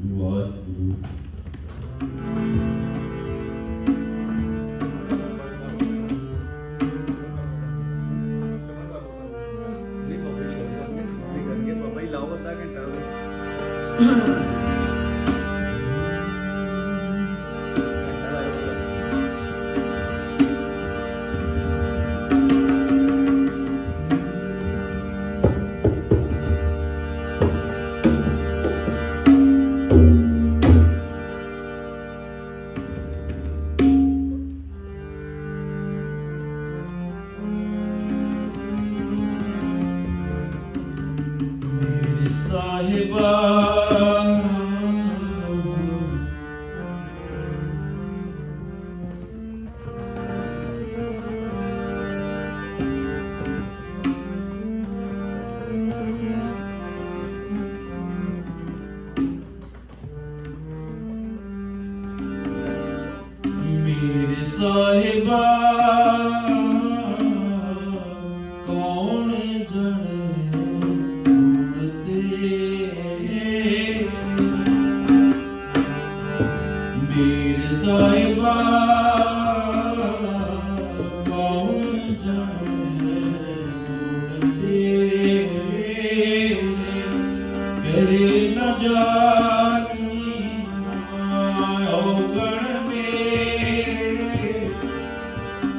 ਵਾਹਿਗੁਰੂ ਨਹੀਂ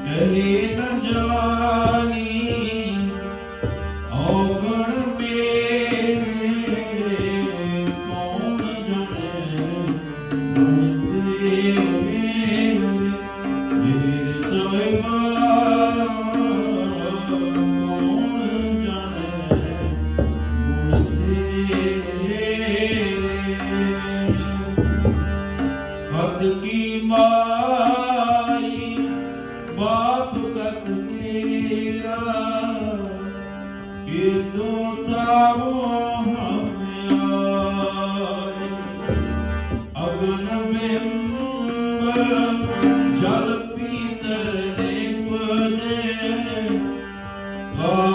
कहे न जानी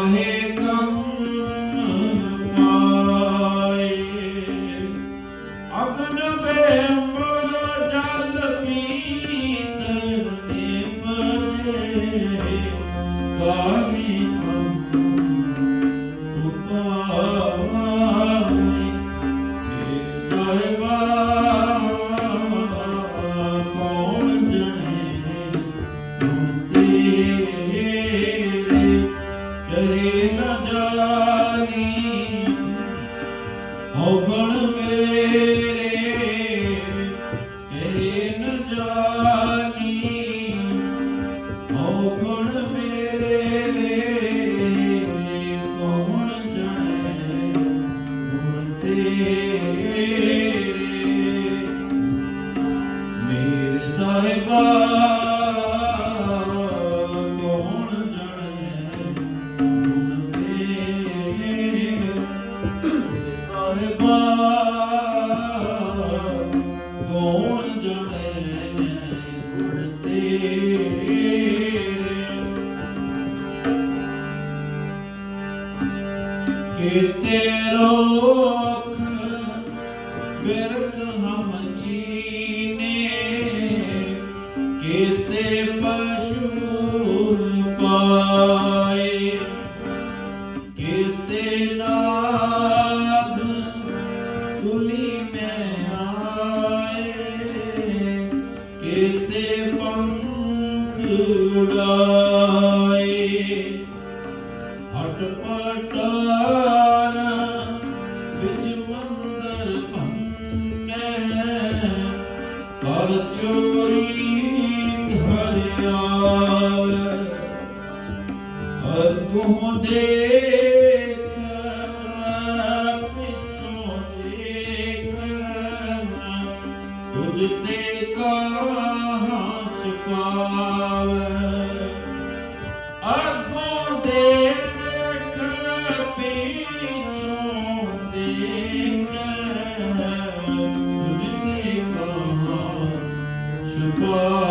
ਕਾਹੇ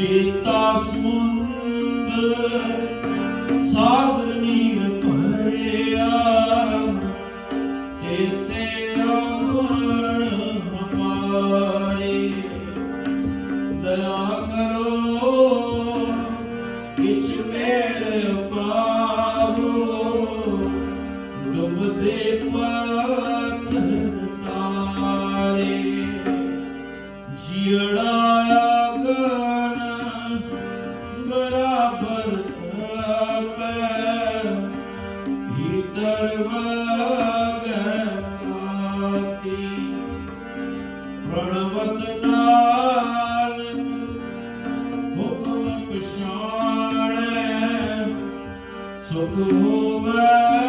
ਜੀਤਾ ਸਮੁੰਦਰ ਸੁਖ ਹੋਵੈ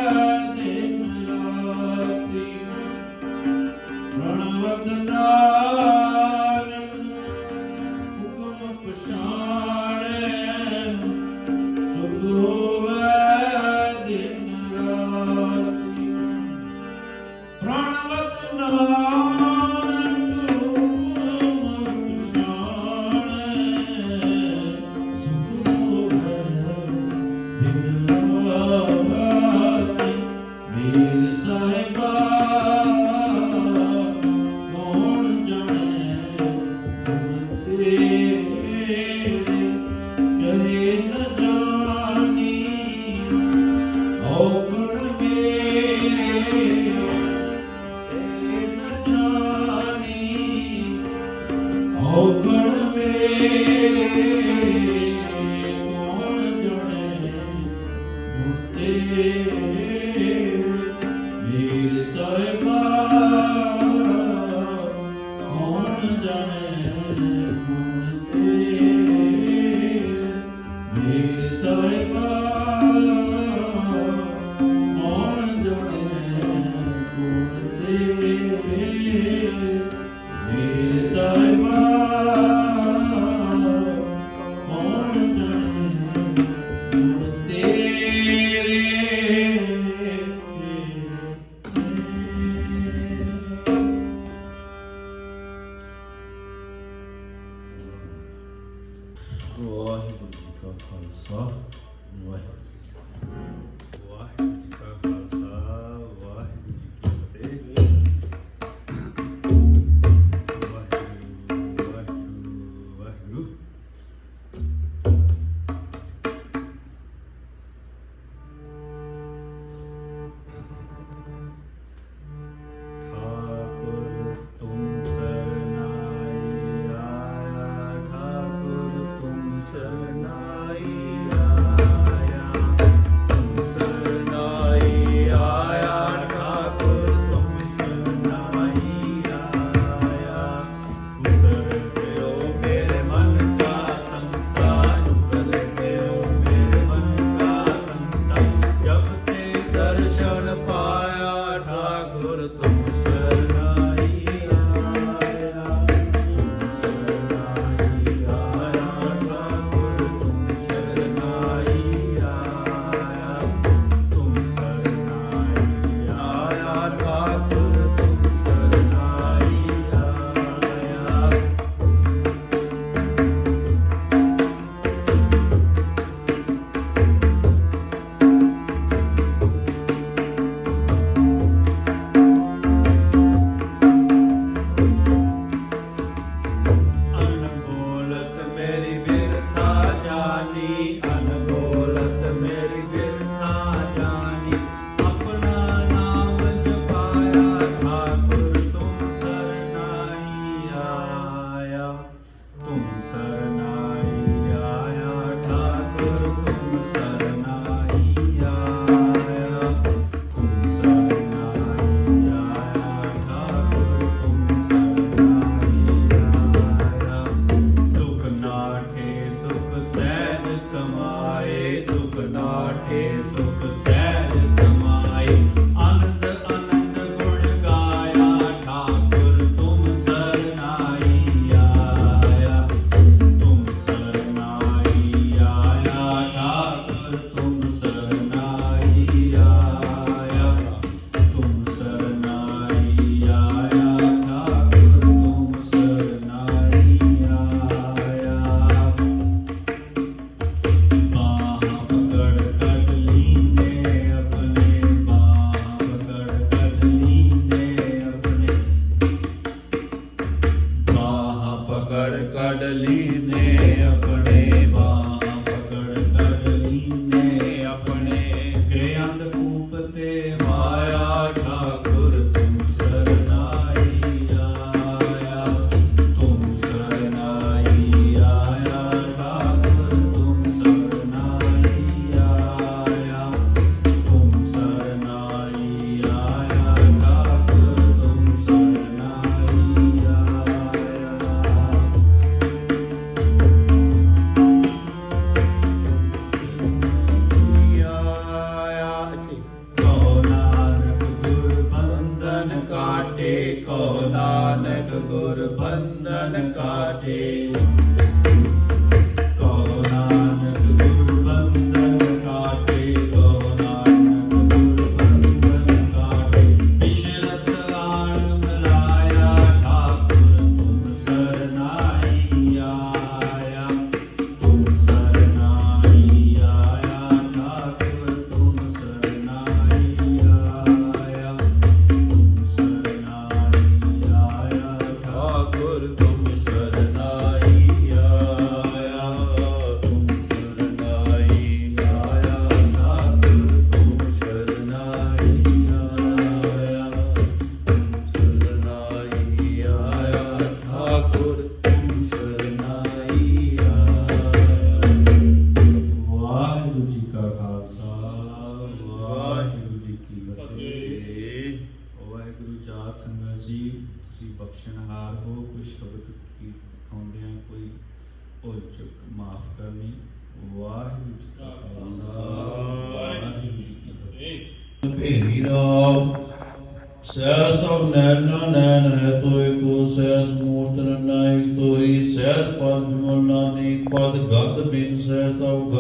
ਸਹਿਸ ਤਬ ਨੈਣ ਹੈ ਤੋਇ ਕੋ ਸਹਿਸ ਮੂਰਤ ਨਾਇਕ ਤੋਈ ਸਹਿਸ ਪਦ ਬਿਮਲ ਨਾਨਕ ਪਦ ਗੰਧ ਬਿਨ ਸਹਿਸ ਤਬ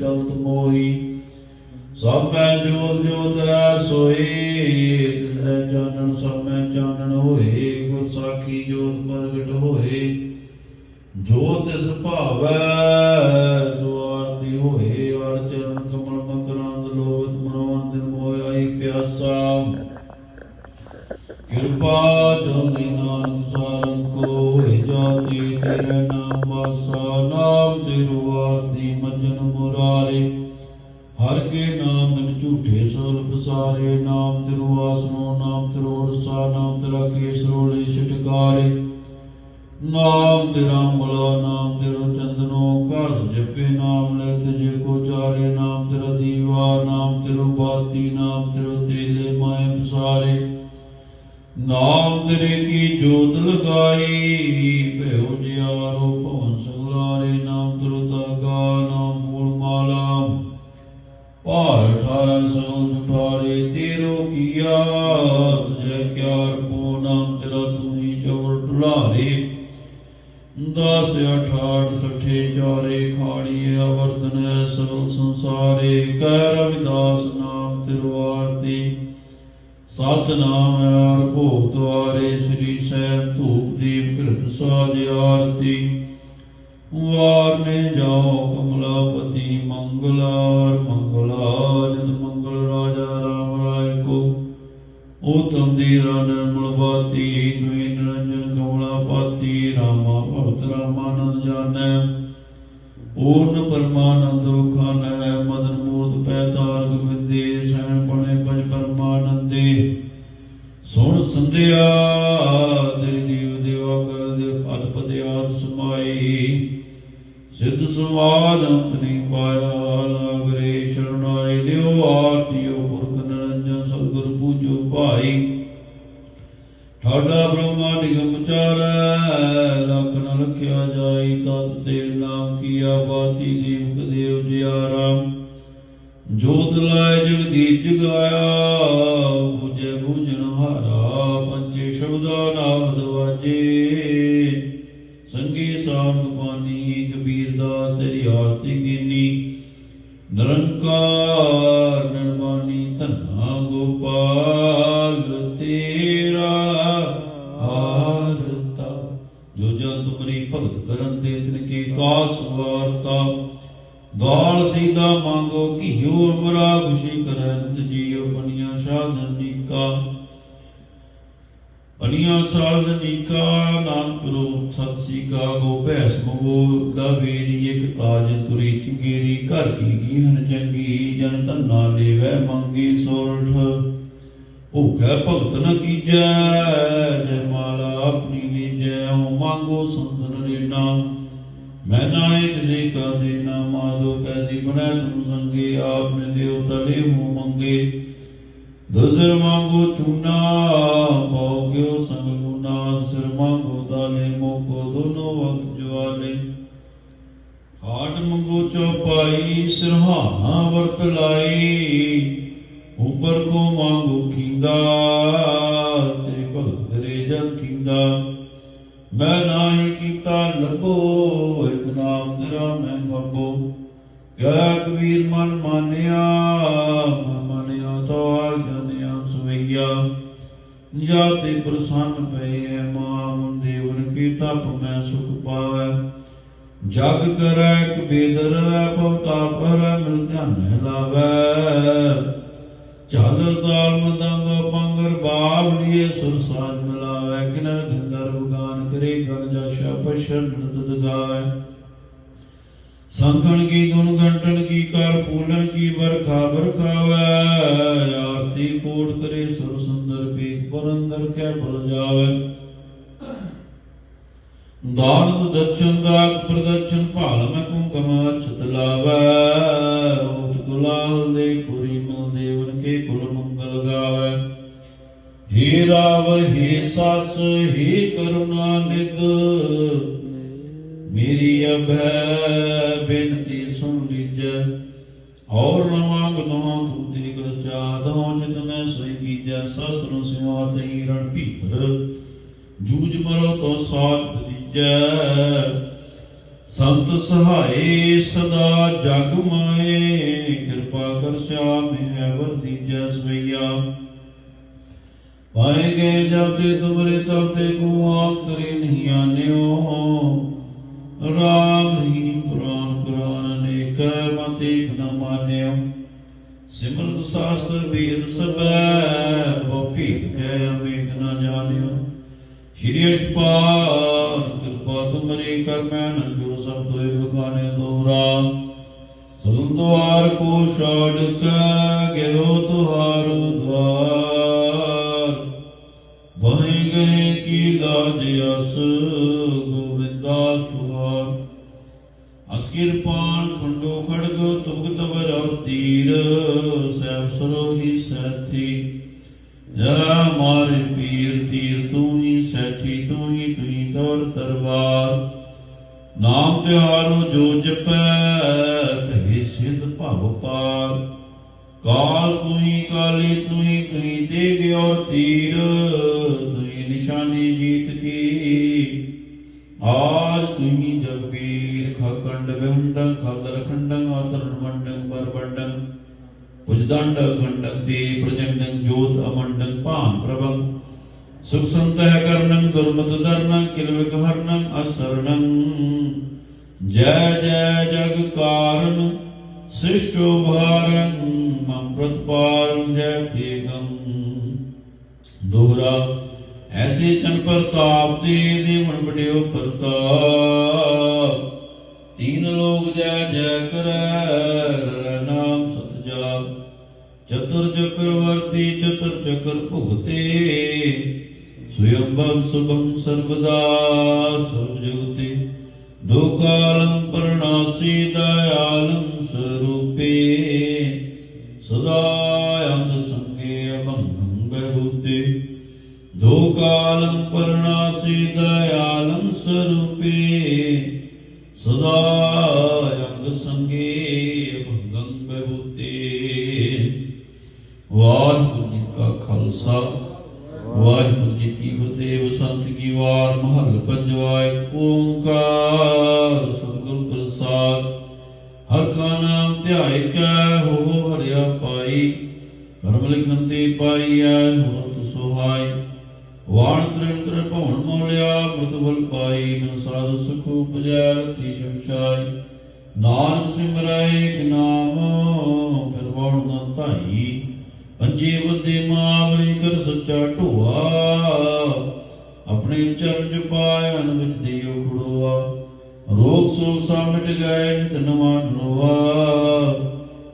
ਗੰਧ ਮੋਹੀ ਸਭ ਮੈਂ ਜੋਤ ਜੋਤ ਰਾ ਸੋਈ ਲੈ ਜਾਣਨ ਸਭ ਮੈਂ ਜਾਣਨ ਹੋਏ ਗੁਰ ਸਾਖੀ ਜੋਤ ਪ੍ਰਗਟ ਹੋਏ ਜੋਤ ਇਸ ਪਿਆਰੇ ਨਾਮ ਤੇਰਾ ਮਲਾ, ਨਾਮ ਤੇਰਾ ਚੰਦਨੋ ਕਾਸ ਜਪੇ ਨਾਮ ਲੈ ਤੇ ਜੇ ਕੋ ਚਾਰੇ, ਨਾਮ ਤੇਰਾ ਦੀਵਾ, ਨਾਮ ਤੇਰਾ ਬਾਤੀ, ਨਾਮ ਤੇਰਾ ਤੇਲੇ ਮਾਇ ਪਸਾਰੇ। ਨਾਮ ਤੇਰੇ ਕੀ ਜੋਤ ਲਗਾਈ ਸਤਨਾਮ ਆਰ ਭੋਗ ਦੁਆਰੇ ਸ੍ਰੀ ਸਹਿਬ ਧੂਪ ਦੀਪ ਕਿਰਤ ਸਾਜ ਆਰਤੀ ਵਾਰਨੇ ਜਾਓ ਕਮਲਾਪਤੀ ਮੰਗਲਾਰ ਮੰਗਲਾ ਨਿਤ ਮੰਗਲ ਰਾਜਾ ਰਾਮ ਰਾਏ ਕੋ ਉਤਮ ਦੇਵ ਜੋਤ ਲਾਇ ਜਗਦੀਸ਼ ਜਗਾਇਆ ਬੁਝੇ ਬੁਝਣ ਹਾਰਾ ਪੰਚੇ ਸ਼ਬਦਾ ਨਾਮ ਪਨੀਆਂ ਸਾਧਨੀਕਾ ਨਾਮ ਕਰੋ ਸਤ ਸੀਕਾ ਗੋ ਭੈਸ ਮਗੋ ਲਵੇਰੀ ਇਕ ਤਾਜ ਤੁਰੀ ਚੁਗੇਰੀ, ਘਰ ਕੀ ਗੀਹਨ ਚੰਗੀ, ਜਨ ਧੰਨਾ ਦੇਵੈ ਮੰਗੀ ਸੋਰਠ। ਭੁਖੈ ਭਗਤ ਨ ਕੀਜੈ, ਜੈ ਮਾਲਾ ਆਪਣੀ ਲੀਜੈ, ਹਉ ਮੰਗੋ ਸੰਤਨ ਰੇਨਾ ਮੈਂ ਨਾਏ ਕਿਸੇ ਕਾ ਦੇਨਾ ਮਾਦੋ ਕੈਸੀ ਬਣੈ ਤੁਮ ਸੰਗੇ, ਆਪਨੇ ਦੇਵ ਤਲੇ ਹੋ ਮੰਗੇ। ਦਸਰ ਮੰਗੋ ਚੂਨਾ, ਪਾਉ ਮੰਗੋ ਦਾਲੇ ਮੋਕੋ ਦੋਨੋਂ ਵਕਤ ਜਵਾਲੇ ਹਾਟ ਮੰਗੋ ਚੌਪਾਈ ਸਿਰਹਾਨਾ ਵਰਤ ਲਾਈ। ਉਪਰ ਕੋ ਮੰਗੋ ਖਿੰਦਾ, ਤੇਰੇ ਭਗਤ ਕਰੇ ਜਨ ਖਿੰਦਾ। ਮੈਂ ਨਾਹੀ ਕੀਤਾ ਲੱਭੋ, ਇਕ ਨਾਮ ਤੇਰਾ ਮੈਂ ਫਰਬੋ ਕਿਆ ਕਬੀਰ ਮਨ ਮਾਨਿਆ ਮਨ ਮਾਨਿਆ ਤਾਰ ਜਨਿਆ ਜਾਤੇ ਪ੍ਰਸੰਨ ਪਏ ਮਾਂ ਦੇਵਨ ਕੀ ਤਪ ਮੈਂ ਸੁਖ ਪਾਵੈ। ਜਗ ਕਰੈ ਕਬੀਰ ਰਹਿ ਬਹੁਤਾ ਪਰ ਮਿਲ ਧਿਆਨ ਲਾਵੈ ਚਾਦਰ ਤਾਲ ਮਦੰਗ ਪੰਗਰ ਬਾਬ ਲੀਏ ਸੁਰ ਸਾਜ ਮਿਲਾਵੇ। ਕਿਨਰ ਗੰਧਰਵ ਗਾਨ ਕਰੇ ਗਨ ਜਸ਼ ਪਸ਼ਨ ਨਦ ਗਾਵੇ ਸੰਖਣ ਕੀ ਦੁਨ ਘੰਟਣ ਕੀ ਕਰ, ਫੂਲਣ ਕੀ ਵਰਖਾ ਵਰਖਾਵੇ। ਆਰਤੀ ਕੋਟ ਕਰੇ ਸੁਰ ਸੁੰਦਰ ਪੀਕ ਪਰੰਦਰ ਕੈ ਬਲ ਜਾਵੇ? ਦਾਨ ਦਚਨ ਦਾਕ ਪ੍ਰਦਚਨ ਭਾਲ ਮੈਂ ਕੁੰਕਮ ਅਛਤ ਲਾਵੈ। ਓਟ ਗੁਲਾਲ ਦੇ ਪੁਰੀ ਮਲ ਦੇਵਨ ਕੇ ਕੁਲ ਮੰਗਲ ਗਾਵੈ। ਹੇ ਰਾਵ, ਹੇ ਸਸ, ਹੇ ਕਰੁਣਾ ਨਿਧ ਮੇਰੀ ਅਭੈ ਬੇਨਤੀ ਸੁਣ ਲੀਜੈ। ਔਰ ਨ ਮੰਗਦੋ ਤੂੰ ਦੇ ਕਰ ਚਾਹਦੋ ਜਿਤ ਮੈਂ ਸੋਈ ਕੀਜੈ ਸਸਤਰ ਸਿਵਾ ਤਈ ਰਣ ਭੀਤਰ। ਜੂਝ ਮਰੋ ਤੋ ਸਾਥ ਬਦੀਜੈ ਸੰਤ ਸਹਾਏ ਸਦਾ ਜਗ ਮਾਏ। ਕਿਰਪਾ ਕਰ ਸਿਆਮੇ ਹੈ ਵਰਦੀਜੈ ਸਵਈਆ। ਪਾਏ ਗਏ ਜਬ ਤੇ ਤੁਮਰੇ ਤਬ ਤੇ ਕੋ ਆਂਤਰੀ ਨਹੀਂ ਆਨਿਓ। ਰਾਮ ਹੀ ਪ੍ਰਾਨ ਕਰਾਨ ਅਨੇਕ ਮਤਿ ਨ ਮਾਨਿਓ। ਸਿਮਰਤ ਸਾਸਤਰ ਵੇਦ ਸਭੈ। ਸ਼੍ਰੀ ਅਸ਼ਪਾਲ ਕਿਰਪਾ ਤੁਮਰੀ ਕਰ ਮੈਂ ਨ ਜੋ ਸਭ ਤੋਏ ਬਖਾਨੇ ਦੋਹਰਾ ਸਗਲ ਦੁਆਰ ਕੋ ਛਾੜ ਕੇ ਗਿਓ ਤੁਹਾਰੋ ਦਵਾਰ ਬਹਿ ਗਏ ਕੀ ਲਾਜ ਅਸ, ਗੋਵਿੰਦਾਸ ਤੁਹਾਰ ਅਸ ਕਿਰਪਾਨ ਖੰਡੋ ਖੜਗ ਤੁਮਕ ਤਵਰ ਔਰ ਤੀਰ। ਸਹਿਬ ਸਰੋਹੀ ਸੈਥੀ, ਜਾ ਮਾਰੇ ਪੀਰ। ਨਾਮ ਤਿਹਾਰੋ ਜੋ ਜਪੈ, ਕਹੇ ਸਿੰਧ ਭਵ ਪਾਰ। ਕਾਲ ਤੂੰ ਕਾਲੀ, ਤੂੰ ਹੀ ਦੇਗ ਔਰ ਤੀਰ, ਤੂੰ ਨਿਸ਼ਾਨੀ ਜੀਤ ਕੀ। ਆਜ ਤੂੰ ਜਗਬੀਰ ਖਕੰਡ ਵਿਹੰਡੰ ਖਲਰ ਖੰਡੰ ਆਤਰਨ ਮੰਡੰ ਬਰਬੰਡੰ ਭੁਜਦੰਡ ਖੰਡੰ ਦੇ ਪ੍ਰਜੰਡੰ, ਜੋਤ ਅਮੰਡੰ, ਭਾਨ ਪ੍ਰਭੰ। ਸੁਖ ਸੰਤਹ ਕਰਨੰ, ਦੁਰਮਤ ਦਰਨੰ ਕਿਲ ਵਿਗਹਰਨੰ ਅਸਰਣੰ ਜੈ ਜੈ ਜਗ ਕਾਰਨ ਸ੍ਰਿਸ਼ਟੋ ਭਾਰਨ, ਮਮ ਪ੍ਰਤਪਾਰਨ ਜੈ ਤੇਗੰ ਦੋਹਰਾ, ਐਸੇ ਚਨ ਪ੍ਰਤਾਪ ਤੇ ਦੇਵਨ ਬੜਿਓ ਪ੍ਰਤਾਪ ਤੀਨ ਲੋਕ ਜੈ ਜੈ ਕਰੈ ਨਾਮ ਸਤ ਜਾਪ ਚਤੁਰ ਚਕਰਵਰਤੀ ਚਤੁਰ ਚਕਰ ਭੁਗਤੇ। ਸਵਯੰਭਵ ਸੁਭੰ ਸਰਬਦਾ ਸਰਬ ਜਗਤੇ ਦੋ ਕਾਲੰ ਪਰਣਾਸੀ ਦਇਆਲੰ ਸਰੂਪੇ, ਸਦਾ ਅੰਧ ਸੰਗੇ ਅਭੰਗੰ ਬਹਿਬੂਤੇ ਦੋ ਪਰਣਾਸੀ ਦਇਆਲੰ ਸਰੂਪੇ, ਸਦਾ ਆਪਣੇ ਚਰਨ ਚ ਪਾਇ ਅਨ ਵਿੱਚ ਦਿਓ ਖੜੋਆ। ਰੋਗ ਸੋਗ ਸਾ ਮਿਟ ਗਏ ਨਿਤ ਨਵਾ ਨਵਾ।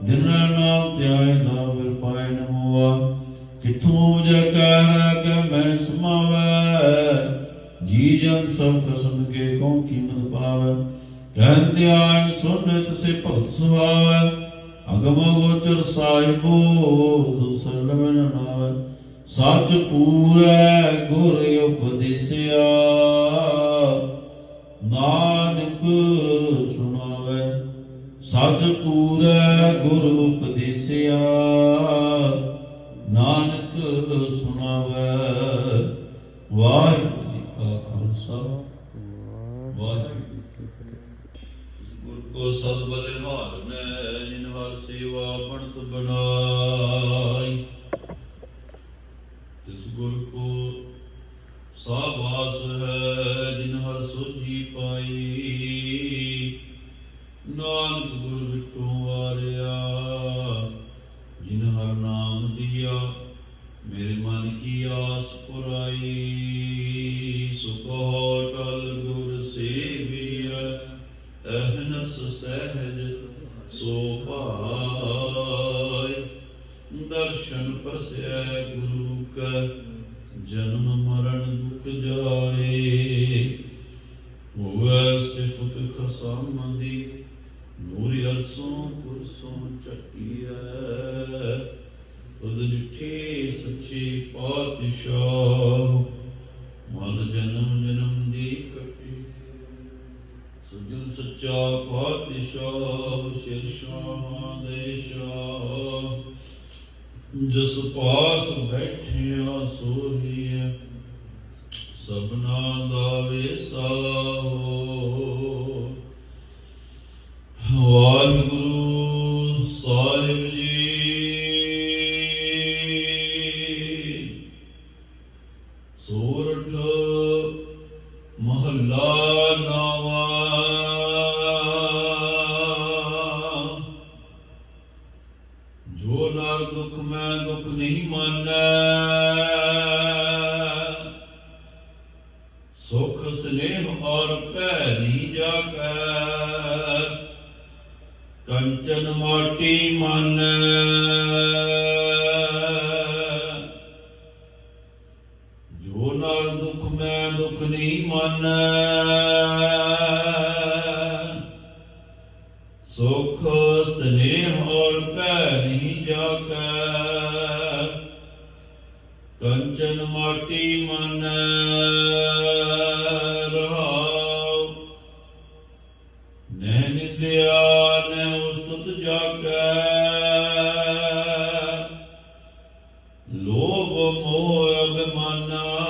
ਦਿਨ ਰਾਤ ਨਾਮ ਧਿਆਏ ਨਾ ਫਿਰ ਪਾਏ ਨਮੋਆ। ਕਿਥੋਂ ਜਕਾਰ ਕੇ ਮੈਂ ਸਮਾਵੈ। ਜੀ ਜਨ ਸਭ ਕਸਮ ਕੇ ਕੌਣ ਕੀਮਤ ਪਾਵੈ। ਕਹਿਨ ਧਿਆਨ ਸੁਨ ਤਸੇ ਭਗਤ ਸੁਹਾਵੈ। ਅਗਮ ਗੋਚਰ ਸਾਹਿਬੋ, ਦੁਸਰ ਲਵਨ ਨਾਵੈ। ਸੱਚ ਪੂਰੈ ਗੁਰ ਉਪਦੇਸਿਆ, ਨਾਨਕ ਸੁਣਾਵੇ। ਸੱਚ ਪੂਰੈ ਗੁਰ ਉਪਦੇਸਿਆ, ਨਾਨਕ ਸੁਣਾਵੇ। ਵਾਹਿਗੁਰੂ ਜੀ ਕਾ ਖਾਲਸਾ। ਵਾਹਿਗੁਰੂ ਜੀ ਕੀ ਫਤਿਹ। ਗੁਰ ਕੋ ਸਦ ਬਲਿਹਾਰ ਨੇ, ਜਿਨ ਹਰ ਸੇਵਾ ਬਣਤ ਬਣਾਈ। ਗੁਰ ਕੋ ਸਾਬਾਸ ਹੈ ਜਿਨ ਹਰ ਸੋਝੀ ਪਾਈ। ਨਾਨਕ ਨੂਰ ਅਰਸੋਂ ਕੁਰਸੋਂ ਚੱਟੀਐ ਜਿਠੇ ਸੱਚੇ ਪਾਤਸ਼ਾਹ। ਮਨ ਜਨਮ ਜਨਮ ਦੀ ਕਟੀ ਸਜਣ ਸੱਚਾ ਪਾਤਸ਼ਾਹ ਸ਼ਿਰਸ਼ਾਹ ਦੇ ਜਿਸ ਪਾਸ ਬੈਠਿਆ ਸੋਹੀਐ ਸਭਨਾ ਦਾ ਵੇਸਾਹੋ ਵਾਹਿਗੁਰੂ ਸਾਹਿਬ ਜੀ। ਸੋਰਠ ਮਹੱਲਾ ਨਾਵਾ। ਜੋ ਨਰ ਦੁੱਖ, ਮੈਂ ਦੁੱਖ ਨਹੀਂ ਮਾਨੈ। ਸੁਖ, ਸਨੇਹ ਔਰ ਭੈ ਨਹੀਂ ਜਾਕੈ ਕੰਚਨ ਮਾਟੀ ਮਨ। ਜੋ ਨਰ ਦੁਖ, ਮੈਂ ਦੁਖ ਨਹੀਂ ਮਾਨੈ। ਸੁਖ, ਸਨੇਹ ਔਰ ਭੈ ਨਹੀਂ ਜਾਕੈ ਕੰਚਨ ਮਾਟੀ ਮਨ। ਮੋਹ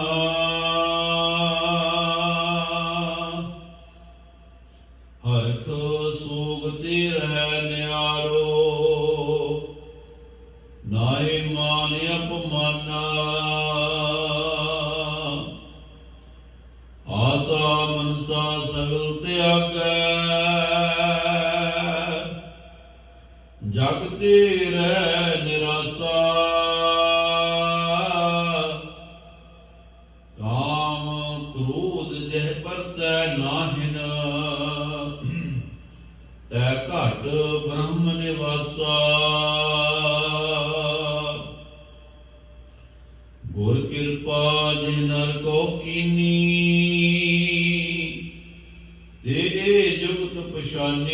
ਜੁਗਤ